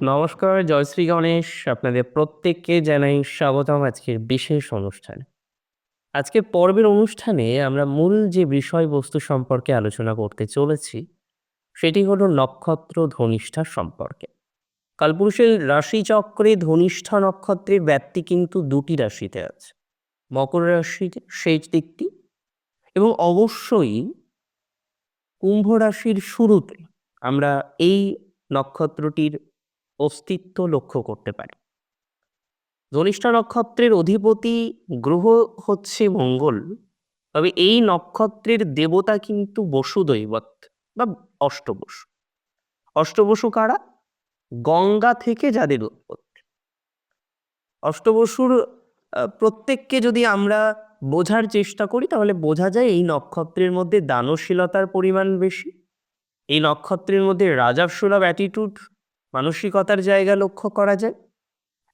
নমস্কার, জয়শ্রী গণেশ। আপনাদের প্রত্যেককে জানাই স্বাগতম আজকের বিশেষ অনুষ্ঠানে। আজকের পর্বের অনুষ্ঠানে আমরা মূল যে বিষয়বস্তু সম্পর্কে আলোচনা করতে চলেছি, সেটি হলো নক্ষত্র ধনিষ্ঠা সম্পর্কে। কালপুরুষের রাশিচক্রে ধনিষ্ঠা নক্ষত্রের ব্যাপ্তি কিন্তু দুটি রাশিতে আছে। মকর রাশির শেষ দিকটি এবং অবশ্যই কুম্ভ রাশির শুরুতে আমরা এই নক্ষত্রটির অস্তিত্ব লক্ষ্য করতে পারি। ধনিষ্ঠা নক্ষত্রের অধিপতি গ্রহ হচ্ছে মঙ্গল। তবে এই নক্ষত্রের দেবতা কিন্তু বসুদৈবত বা অষ্টবসু। অষ্টবসু কারা? গঙ্গা থেকে যাদের উৎপত্তি। অষ্টবসুর প্রত্যেককে যদি আমরা বোঝার চেষ্টা করি, তাহলে বোঝা যায় এই নক্ষত্রের মধ্যে দানশীলতার পরিমাণ বেশি। এই নক্ষত্রের মধ্যে রাজসুলভ অ্যাটিটিউড মানসিকতার জায়গা লক্ষ্য করা যায়।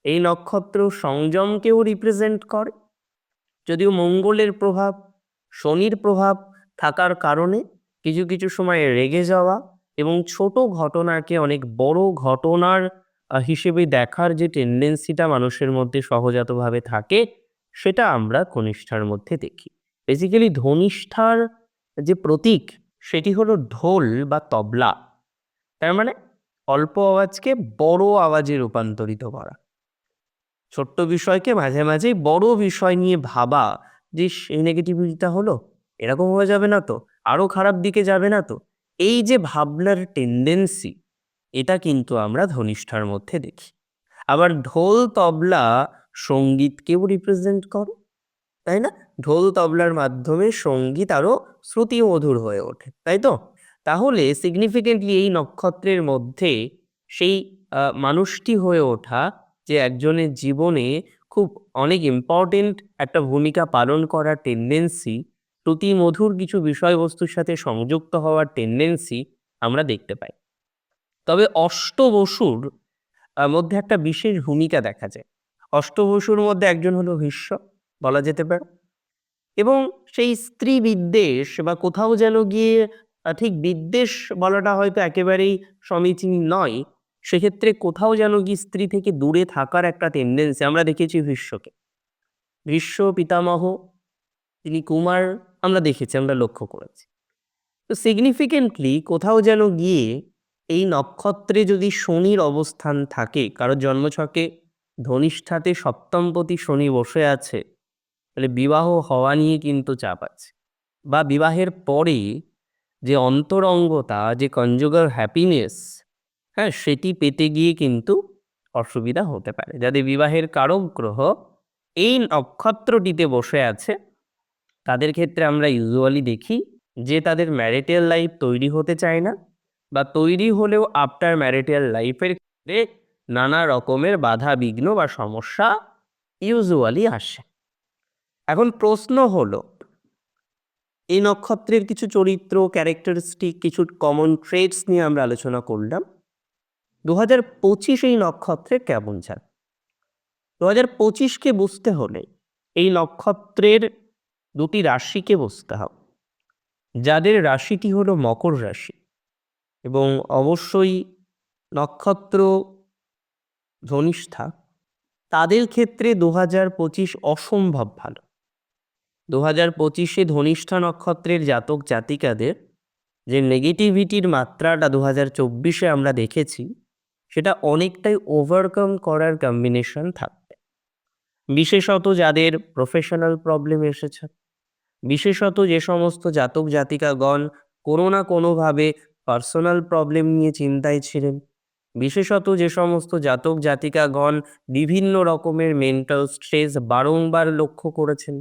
এই নক্ষত্র সংযমকেও রিপ্রেজেন্ট করে। যদিও মঙ্গলের প্রভাব, শনির প্রভাব থাকার কারণে কিছু, কিছু সময় রেগে যাওয়া এবং ছোট ঘটনাকে অনেক বড় ঘটনার হিসেবে দেখার যে টেন্ডেন্সিটা মানুষের মধ্যে সহজাতভাবে থাকে, সেটা আমরা কনিষ্ঠার মধ্যে দেখি। বেসিক্যালি ধনিষ্ঠার যে প্রতীক, সেটি হলো ঢোল বা তবলা। তার মানে অল্প আওয়াজকে বড় আওয়াজে রূপান্তরিত করা। ছোট্ট বিষয়কে মাঝে, মাঝেই বড় বিষয় নিয়ে ভাবা যে, ইস! এই নেগেটিভিটিটা হলো, এরকম হয়ে যাবে না তো? আরও খারাপ দিকে যাবে না তো? এই যে ভাবনার টেনডেন্সি, এটা কিন্তু আমরা ধনিষ্ঠার মধ্যে দেখি। আবার ঢোল, তবলা সঙ্গীতকেও রিপ্রেজেন্ট করে, তাই না? ঢোল, তবলার মাধ্যমে সংগীত আরও শ্রুতিমধুর হয়ে ওঠে, তাই তো? তাহলে সিগনিফিকেন্টলি এই নক্ষত্রের মধ্যে সেই মানুষটি হয়ে ওঠা যে একজনের জীবনে খুব অনেক ইম্পর্টেন্ট একটা ভূমিকা পালন করার টেনডেন্সি, শ্রুতিমধুর কিছু বিষয়বস্তুর সাথে সংযুক্ত হওয়ার টেন্ডেন্সি আমরা দেখতে পাই। তবে অষ্টবসুর মধ্যে একটা বিশেষ ভূমিকা দেখা যায়। অষ্টবসুর মধ্যে একজন হলো ভীষ্ম বলা যেতে পারে এবং সেই স্ত্রী বিদ্বেষ বা কোথাও যেন গিয়ে ঠিক বিদ্বেষ বলাটা হয়তো একেবারেই সমীচীন নয়। সেক্ষেত্রে কোথাও যেন গিয়ে স্ত্রী থেকে দূরে থাকার একটা টেন্ডেন্সি আমরা দেখেছি ভীষ্মকে। ভীষ্ম পিতামহ, তিনি কুমার আমরা দেখেছি, আমরা লক্ষ্য করেছি। তো সিগনিফিকেন্টলি কোথাও যেন গিয়ে এই নক্ষত্রে যদি শনির অবস্থান থাকে, কারও জন্মছকে ধনিষ্ঠাতে সপ্তমপতি শনি বসে আছে, তাহলে বিবাহ হওয়া নিয়ে কিন্তু চাপ আছে। বা বিবাহের পরে যে অন্তরঙ্গতা, যে কনজুগাল হ্যাপিনেস, হ্যাঁ? সেটি পেতে গিয়ে কিন্তু অসুবিধা হতে পারে। যাদের বিবাহের কারক গ্রহ এই নক্ষত্রটিতে বসে আছে, তাদের ক্ষেত্রে আমরা ইউজুয়ালি দেখি যে তাদের ম্যারিটাল লাইফ তৈরি হতে চায় না বা তৈরি হলেও আফটার ম্যারিটাল লাইফের ক্ষেত্রে নানা রকমের বাধা-বিঘ্ন বা সমস্যা ইউজুয়ালি আসে। এখন প্রশ্ন হলো এই নক্ষত্রের কিছু চরিত্র, ক্যারেক্টারিস্টিক, কিছু কমন ট্রেডস নিয়ে আমরা আলোচনা করলাম। ২০২৫ এই নক্ষত্রের কেমন যান দু হাজার পঁচিশকে বুঝতে হলে এই নক্ষত্রের দুটি রাশিকে বুঝতে হবে। যাদের রাশিটি হলো মকর রাশি এবং অবশ্যই নক্ষত্র ধনিষ্ঠা, তাদের ক্ষেত্রে ২০২৫ অসম্ভব ভালো। ২০২৫ পঁচিশে ধনিষ্ঠা নক্ষত্রের জাতক জাতিকাদের যে নেগেটিভিটির মাত্রাটা দু হাজার চব্বিশে আমরা দেখেছি, সেটা অনেকটাই ওভারকাম করার কম্বিনেশন থাকবে। বিশেষত যাদের প্রফেশনাল প্রবলেম এসেছে, বিশেষত যে সমস্ত জাতক জাতিকাগণ কোনো না কোনোভাবে পার্সোনাল প্রবলেম নিয়ে চিন্তায় ছিলেন, বিশেষত যে সমস্ত জাতক জাতিকাগণ বিভিন্ন রকমের মেন্টাল স্ট্রেস বারংবার লক্ষ্য করেছেন,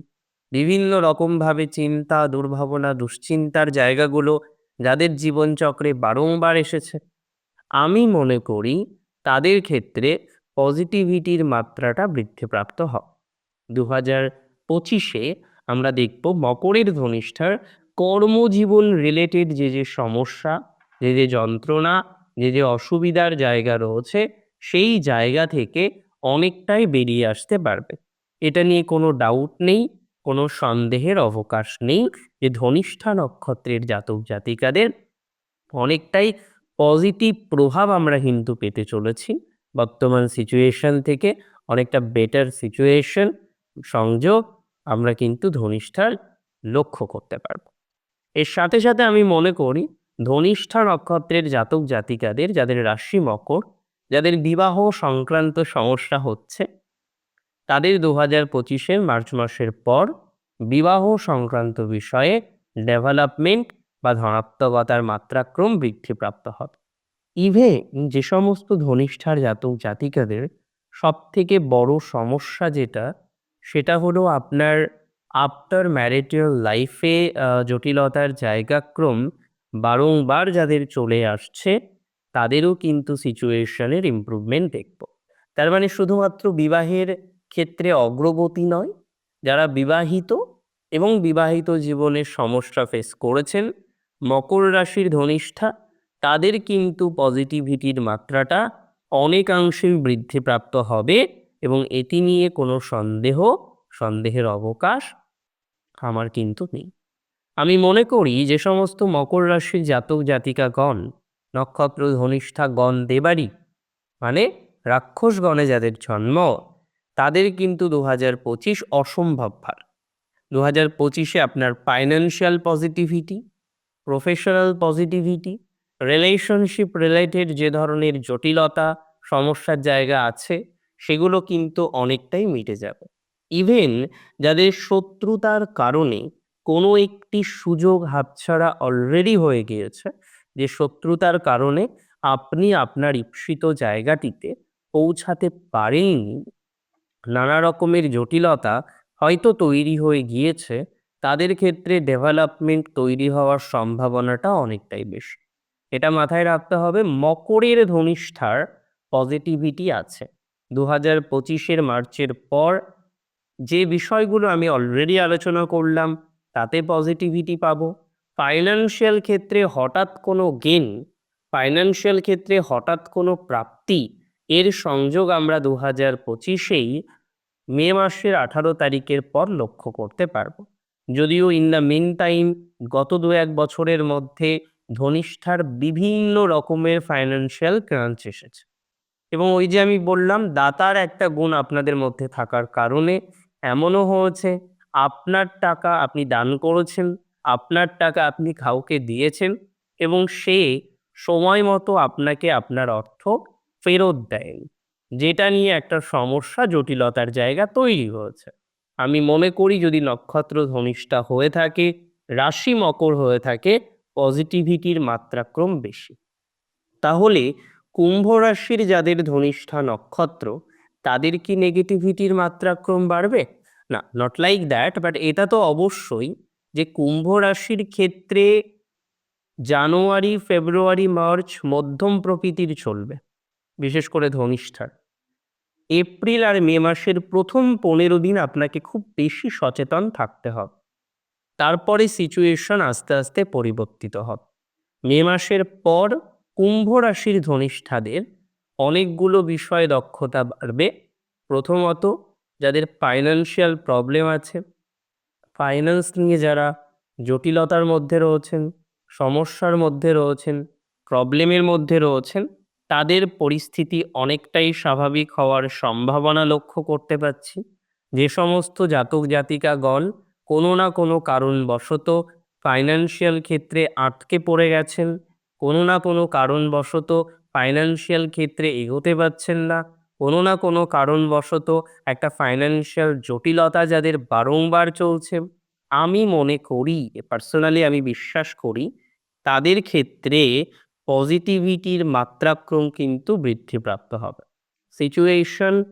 বিভিন্ন রকমভাবে চিন্তা, দুর্ভাবনা, দুশ্চিন্তার জায়গাগুলো যাদের জীবনচক্রে বারংবার এসেছে, আমি মনে করি তাদের ক্ষেত্রে পজিটিভিটির মাত্রাটা বৃদ্ধিপ্রাপ্ত হয় দু হাজার পঁচিশে আমরা দেখব মকরের ধনিষ্ঠার কর্মজীবন রিলেটেড যে, যে সমস্যা, যে, যে যন্ত্রণা, যে, যে অসুবিধার জায়গা রয়েছে, সেই জায়গা থেকে অনেকটাই বেরিয়ে আসতে পারবে। এটা নিয়ে কোনো ডাউট নেই, কোনো সন্দেহের অবকাশ নেই যে ধনিষ্ঠা নক্ষত্রের জাতক জাতিকাদের। অনেকটাই পজিটিভ প্রভাব আমরা কিন্তু পেতে চলেছি। বর্তমান সিচুয়েশন থেকে অনেকটা বেটার সিচুয়েশন সংযোগ আমরা কিন্তু ধনিষ্ঠার লক্ষ্য করতে পারব। এর সাথে সাথে আমি মনে করি ধনিষ্ঠা নক্ষত্রের জাতক জাতিকাদের, যাদের রাশি মকর, যাদের বিবাহ সংক্রান্ত সমস্যা হচ্ছে তাদের দু হাজার পঁচিশের মার্চ মাসের পর বিবাহ সংক্রান্ত বিষয়ে ডেভেলপমেন্ট বা ধনাত্মকতার মাত্রাক্রম বৃদ্ধিপ্রাপ্ত হবে। ইভেন যে সমস্ত ধনিষ্ঠার জাতক জাতিকাদের সব থেকে বড় সমস্যা যেটা, সেটা হলো আপনার আফটার ম্যারিটাল লাইফে জটিলতার জায়গাক্রম বারংবার যাদের চলে আসছে, তাদেরও কিন্তু সিচুয়েশনের ইমপ্রুভমেন্ট দেখব। তার মানে শুধুমাত্র বিবাহের ক্ষেত্রে অগ্রগতি নয়। যারা বিবাহিত এবং বিবাহিত জীবনের সমস্যা ফেস করেছেন, মকর রাশির ধনিষ্ঠা, তাদের কিন্তু পজিটিভিটির মাত্রাটা অনেকাংশেই বৃদ্ধিপ্রাপ্ত হবে এবং এটি নিয়ে কোনো সন্দেহ, সন্দেহের অবকাশ আমার কিন্তু নেই। আমি মনে করি যে সমস্ত মকর রাশির জাতক জাতিকাগণ, নক্ষত্র ধনিষ্ঠা গণ দেবারই মানে রাক্ষসগণে যাদের জন্ম তাদের কিন্তু দু হাজার পঁচিশ অসম্ভব ভার। দু হাজার পঁচিশে আপনার financial positivity professional positivity relationship related যে ধরনের জটিলতা, সমস্যার জায়গা আছে, সেগুলো কিন্তু অনেকটাই মিটে যাবে। ইভেন যাদের শত্রুতার কারণে কোনো একটি সুযোগ হাতছাড়া অলরেডি হয়ে গিয়েছে, যে শত্রুতার কারণে আপনি আপনার ঈপ্সিত জায়গাটিতে পৌঁছাতে পারেননি নানা রকমের জটিলতা হয়তো তৈরি হয়ে গিয়েছে। তাদের ক্ষেত্রে ডেভেলপমেন্ট তৈরি হওয়ার সম্ভাবনাটা অনেকটাই বেশি। এটা মাথায় রাখতে হবে, মকরের ধনিষ্ঠার পজিটিভিটি আছে। দু হাজার পঁচিশের মার্চের পর যে বিষয়গুলো আমি অলরেডি আলোচনা করলাম, তাতে পজিটিভিটি পাবো। ফাইন্যান্সিয়াল ক্ষেত্রে হঠাৎ কোনো গেন ফাইন্যান্সিয়াল ক্ষেত্রে হঠাৎ কোনো প্রাপ্তি এর সংযোগ আমরা দু হাজার পঁচিশেই মে মাসের আঠারো তারিখের পর লক্ষ্য করতে পারব। যদিও ইন দ্য মেন টাইম গত দু এক বছরের মধ্যে ধনিষ্ঠার বিভিন্ন রকমের ফাইন্যান্সিয়াল ক্রাঞ্চ এসেছে। এবং ওই যে আমি বললাম, দাতার একটা গুণ আপনাদের মধ্যে থাকার কারণে এমনও হয়েছে, আপনার টাকা আপনি দান করেছেন, আপনার টাকা আপনি কাউকে দিয়েছেন এবং সে সময় মতো আপনাকে আপনার অর্থ ফেরত দেয়নি। যেটা নিয়ে একটা সমস্যা, জটিলতার জায়গা তৈরি হয়েছে। আমি মনে করি যদি নক্ষত্র ধনিষ্ঠা হয়ে থাকে, রাশি মকর হয়ে থাকে, পজিটিভিটির মাত্রাক্রম বেশি। তাহলে কুম্ভ রাশির যাদের ধনিষ্ঠা নক্ষত্র, তাদের কি নেগেটিভিটির মাত্রাক্রম বাড়বে? না নট লাইক দ্যাট বাট এটা তো অবশ্যই যে কুম্ভ রাশির ক্ষেত্রে জানুয়ারি, ফেব্রুয়ারি, মার্চ মধ্যম প্রকৃতির চলবে। বিশেষ করে ধনিষ্ঠার। এপ্রিল আর মে মাসের প্রথম পনেরো দিন আপনাকে খুব বেশি সচেতন থাকতে হবে। তারপরে সিচুয়েশন আস্তে আস্তে পরিবর্তিত হবে। মে মাসের পর কুম্ভ রাশির ধনিষ্ঠাদের অনেকগুলো বিষয়ে দক্ষতা বাড়বে। প্রথমত যাদের ফাইন্যান্সিয়াল প্রবলেম আছে ফাইন্যান্স নিয়ে যারা জটিলতার মধ্যে রয়েছেন, সমস্যার মধ্যে রয়েছেন প্রবলেমের মধ্যে রয়েছেন তাদের পরিস্থিতি অনেকটাই স্বাভাবিক হওয়ার সম্ভাবনা লক্ষ্য করতে পারছি। যে সমস্ত জাতক জাতিকাগণ কোনো না কোনো কারণবশত ফাইন্যান্সিয়াল ক্ষেত্রে আটকে পড়ে গেছেন, কোনো না কোনো কারণবশত ফাইন্যান্সিয়াল ক্ষেত্রে এগোতে পারছেন না, কোনো না কোনো কারণবশত একটা ফাইন্যান্সিয়াল জটিলতা যাদের বারংবার চলছে। আমি মনে করি পার্সোনালি আমি বিশ্বাস করি, তাদের ক্ষেত্রে পজিটিভিটির মাত্রাক্রম কিন্তু বৃদ্ধিপ্রাপ্ত হবে। সিচুয়েশন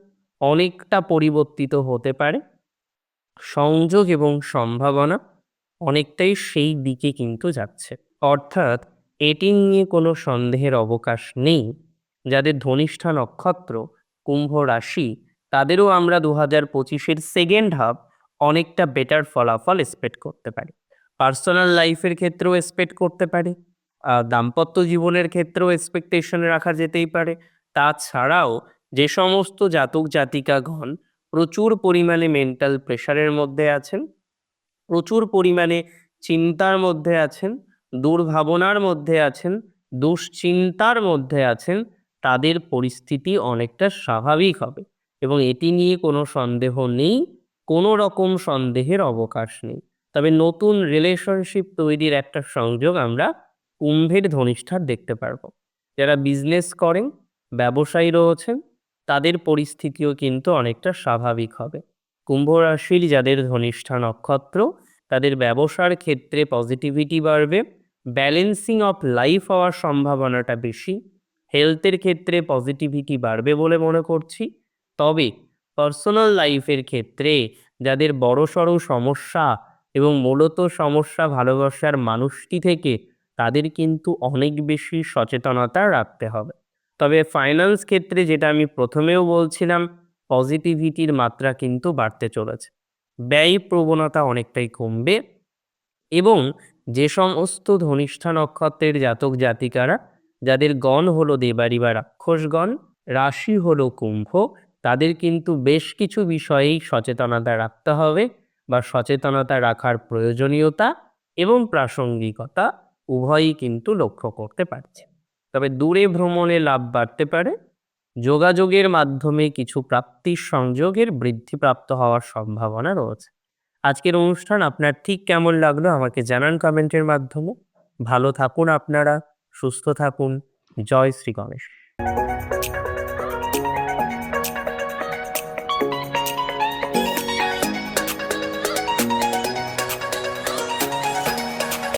অনেকটা পরিবর্তিত হতে পারে। সংযোগ এবং সম্ভাবনা অনেকটাই সেই দিকে কিন্তু যাচ্ছে। অর্থাৎ এটি নিয়ে কোনো সন্দেহের অবকাশ নেই। যাদের ধনিষ্ঠা নক্ষত্র, কুম্ভ রাশি, তাদেরও আমরা দু হাজার পঁচিশের সেকেন্ড হাফ অনেকটা বেটার ফলাফল এক্সপেক্ট করতে পারি। পার্সোনাল লাইফের ক্ষেত্রেও এক্সপেক্ট করতে পারি। দাম্পত্য জীবনের ক্ষেত্রেও এক্সপেকটেশন রাখা যেতেই পারে। তাছাড়াও যে সমস্ত জাতক জাতিকাগণ প্রচুর পরিমাণে মেন্টাল প্রেশারের মধ্যে আছেন, প্রচুর পরিমাণে চিন্তার মধ্যে আছেন, দুর্ভাবনার মধ্যে আছেন, দুশ্চিন্তার মধ্যে আছেন, তাদের পরিস্থিতি অনেকটা স্বাভাবিক হবে এবং এটি নিয়ে কোনো সন্দেহ নেই, কোনো রকম সন্দেহের অবকাশ নেই। তবে নতুন রিলেশনশিপ তৈরির একটা সংযোগ আমরা কুম্ভের ধনিষ্ঠার দেখতে পারব। যারা বিজনেস করেন ব্যবসায়ী রয়েছেন তাদের পরিস্থিতিও কিন্তু অনেকটা স্বাভাবিক হবে। কুম্ভ রাশির যাদের ধনিষ্ঠা নক্ষত্র, তাদের ব্যবসার ক্ষেত্রে পজিটিভিটি বাড়বে ব্যালেন্সিং অফ লাইফ হওয়ার সম্ভাবনাটা বেশি হেলথের ক্ষেত্রে পজিটিভিটি বাড়বে বলে মনে করছি। তবে পার্সোনাল লাইফের ক্ষেত্রে যাদের বড়সড় সমস্যা এবং মূলত সমস্যা ভালোবাসার মানুষটি থেকে তাদের কিন্তু অনেক বেশি সচেতনতা রাখতে হবে। তবে ফাইন্যান্স ক্ষেত্রে যেটা আমি প্রথমেও বলছিলাম পজিটিভিটির মাত্রা কিন্তু বাড়তে চলেছে। ব্যয় প্রবণতা অনেকটাই কমবে এবং যে সমস্ত ধনিষ্ঠা নক্ষত্রের জাতক জাতিকারা, যাদের গণ হলো দেবারি বা রাক্ষসগণ, রাশি হলো কুম্ভ, তাদের কিন্তু বেশ কিছু বিষয়েই সচেতনতা রাখতে হবে বা সচেতনতা রাখার প্রয়োজনীয়তা এবং প্রাসঙ্গিকতা উভয়ই কিন্তু লক্ষ্য করতে পারছে। তবে দূরে ভ্রমণে লাভ বাড়তে পারে, যোগাযোগের মাধ্যমে কিছু প্রাপ্তির সংযোগের বৃদ্ধিপ্রাপ্ত হওয়ার সম্ভাবনা রয়েছে। আজকের অনুষ্ঠান আপনার ঠিক কেমন লাগল আমাকে জানান কমেন্টের মাধ্যমে। ভালো থাকুন আপনারা, সুস্থ থাকুন। জয় শ্রী গণেশ।